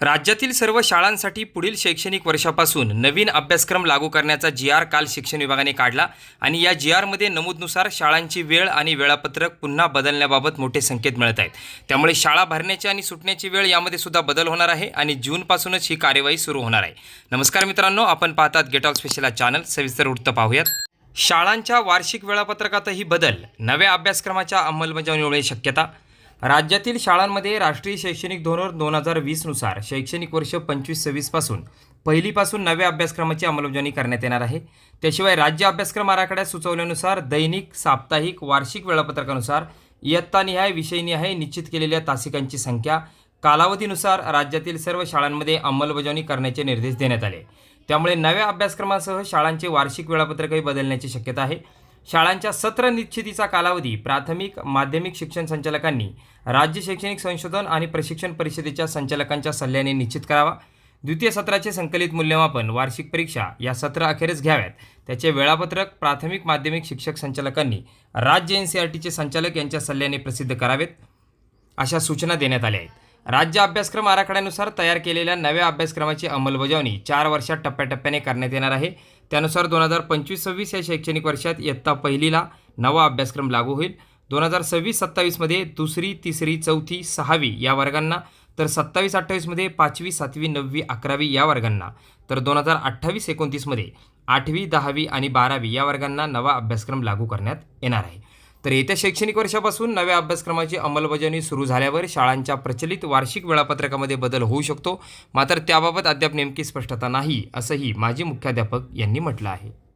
राज्यातील सर्व शाळांसाठी पुढील शैक्षणिक वर्षापासून नवीन अभ्यासक्रम लागू करण्याचा जी आर काल शिक्षण विभागाने काढला आणि या जी आरमध्ये नमूदनुसार शाळांची वेळ आणि वेळापत्रक पुन्हा बदलण्याबाबत मोठे संकेत मिळत आहेत. त्यामुळे शाळा भरण्याची आणि सुटण्याची वेळ यामध्ये सुद्धा बदल होणार आहे आणि जूनपासूनच ही कार्यवाही सुरू होणार आहे. नमस्कार मित्रांनो आपण पाहतात गेट ऑफ स्पेशल चॅनल सविस्तर वृत्त पाहूयात. शाळांच्या वार्षिक वेळापत्रकातही बदल नव्या अभ्यासक्रमाच्या अंमलबजावणीमुळे शक्यता राज्यातील शाळांमध्ये राष्ट्रीय शैक्षणिक धोरण दोन हजार वीसनुसार शैक्षणिक वर्ष पंचवीस सव्वीसपासून पहिलीपासून नव्या अभ्यासक्रमाची अंमलबजावणी करण्यात येणार आहे. त्याशिवाय राज्य अभ्यासक्रम आराखड्यात सुचवल्यानुसार दैनिक साप्ताहिक वार्षिक वेळापत्रकानुसार इयत्तानिहाय विषयनिहाय निश्चित केलेल्या तासिकांची संख्या कालावधीनुसार राज्यातील सर्व शाळांमध्ये अंमलबजावणी करण्याचे निर्देश देण्यात आले. त्यामुळे नव्या अभ्यासक्रमासह शाळांचे वार्षिक वेळापत्रकही बदलण्याची शक्यता आहे. शाळांच्या सत्र निश्चितीचा कालावधी प्राथमिक माध्यमिक शिक्षण संचालकांनी राज्य शैक्षणिक संशोधन आणि प्रशिक्षण परिषदेच्या संचालकांच्या सल्ल्याने निश्चित करावा. द्वितीय सत्राचे संकलित मूल्यमापन वार्षिक परीक्षा या सत्र अखेरच घ्याव्यात. त्याचे वेळापत्रक प्राथमिक माध्यमिक शिक्षक संचालकांनी राज्य एन सी आर टीचे संचालक यांच्या सल्ल्याने प्रसिद्ध करावेत अशा सूचना देण्यात आल्या आहेत. राज्य अभ्यासक्रम आराखड्यानुसार तयार केलेल्या नव्या अभ्यासक्रमाची अंमलबजावणी चार वर्षात टप्प्याटप्प्याने करण्यात येणार आहे. त्यानुसार दोन हजार पंचवीस सव्वीस या शैक्षणिक वर्षात इयत्ता पहिलीला नवा अभ्यासक्रम लागू होईल. दोन हजार सव्वीस सत्तावीसमध्ये दुसरी तिसरी चौथी सहावी या वर्गांना तर सत्तावीस अठ्ठावीसमध्ये पाचवी सातवी नववी अकरावी या वर्गांना तर दोन हजार अठ्ठावीस एकोणतीसमध्ये आठवी दहावी आणि बारावी या वर्गांना नवा अभ्यासक्रम लागू करण्यात येणार आहे. तर येत्या शैक्षणिक वर्षापासून नव्या अभ्यासक्रमाची अंमलबजावणी सुरू झाल्यावर शाळांच्या प्रचलित वार्षिक वेळापत्रकामध्ये बदल होऊ शकतो. मात्र त्याबाबत अद्याप नेमकी स्पष्टता नाही असंही माजी मुख्याध्यापक यांनी म्हटलं आहे.